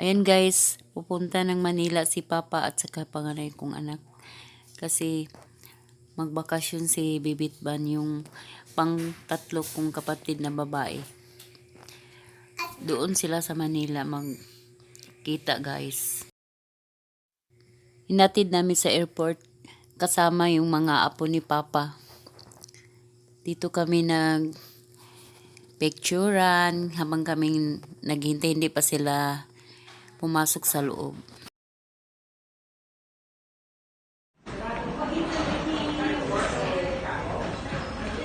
Ayan guys, pupunta ng Manila si Papa at saka panganay kong anak. Kasi magbakasyon si Bibit Ban yung pang tatlo kong kapatid na babae. Doon sila sa Manila magkita guys. Hinatid namin sa airport kasama yung mga apo ni Papa. Dito kami nag picturean habang kaming naghintay hindi pa sila pumasok sa loob.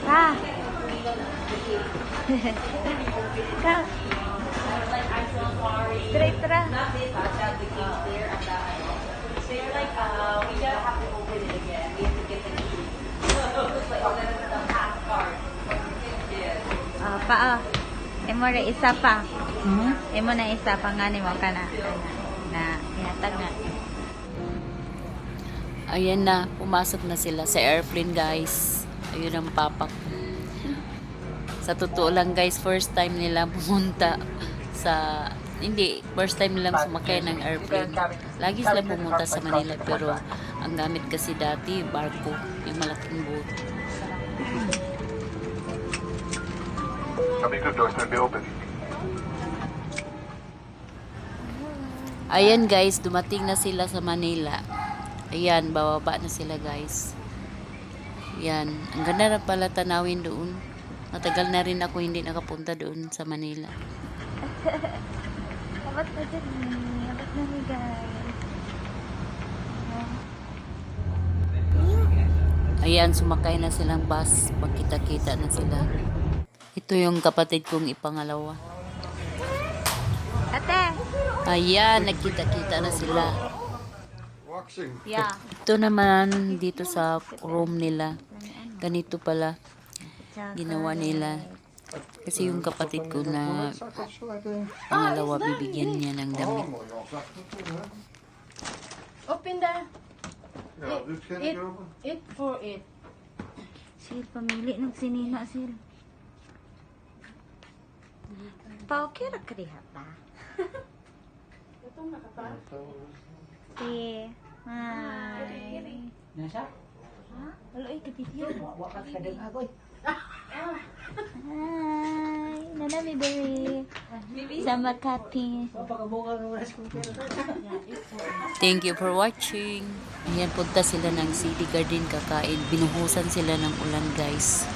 Ah. Ka. Tara, tara. Ah, pa ah. Emo ra isa pa. Hmm? Emo na isa pa nga ni mo ka na. Na, ihatag na. Ayan na, pumasok na sila sa airplane guys. Ayun ang papa ko. Sa totoo lang guys, first time nila pumunta sa hindi, first time nilang sumakay ng airplane. Lagi sila pumunta sa Manila pero ang gamit kasi dati barko, yung malaking boat. Amigo, doors will be open. Ayan guys, dumating na sila sa Manila. Ayan, bababa na sila guys. Yan, ang ganda na pala tanawin doon. Matagal na rin ako hindi nakapunta doon sa Manila. Abot na dyan ni. Abot na ni guys. Ayan, sumakay na silang bus. Magkita-kita na sila. Ito yung kapatid kong ipangalawa. Ayan, nagkita-kita na sila. Yeah. Ito naman dito sa room nila. Ganito pala ginawa nila. Kasi yung kapatid ko na pangalawa, bibigyan niya ng damit. Open the it, it for it. Sil, pamili ng sinina, Sil. Pa-okay ra ka pa. Itong. Si, hi. Nasa? Wala ay kapityo. Wakat ka din ako eh. Hi. Nana mi baby. Sa Makati. Thank you for watching. Ayan, punta sila ng City Garden kakain. Binuhusan sila ng ulan, guys.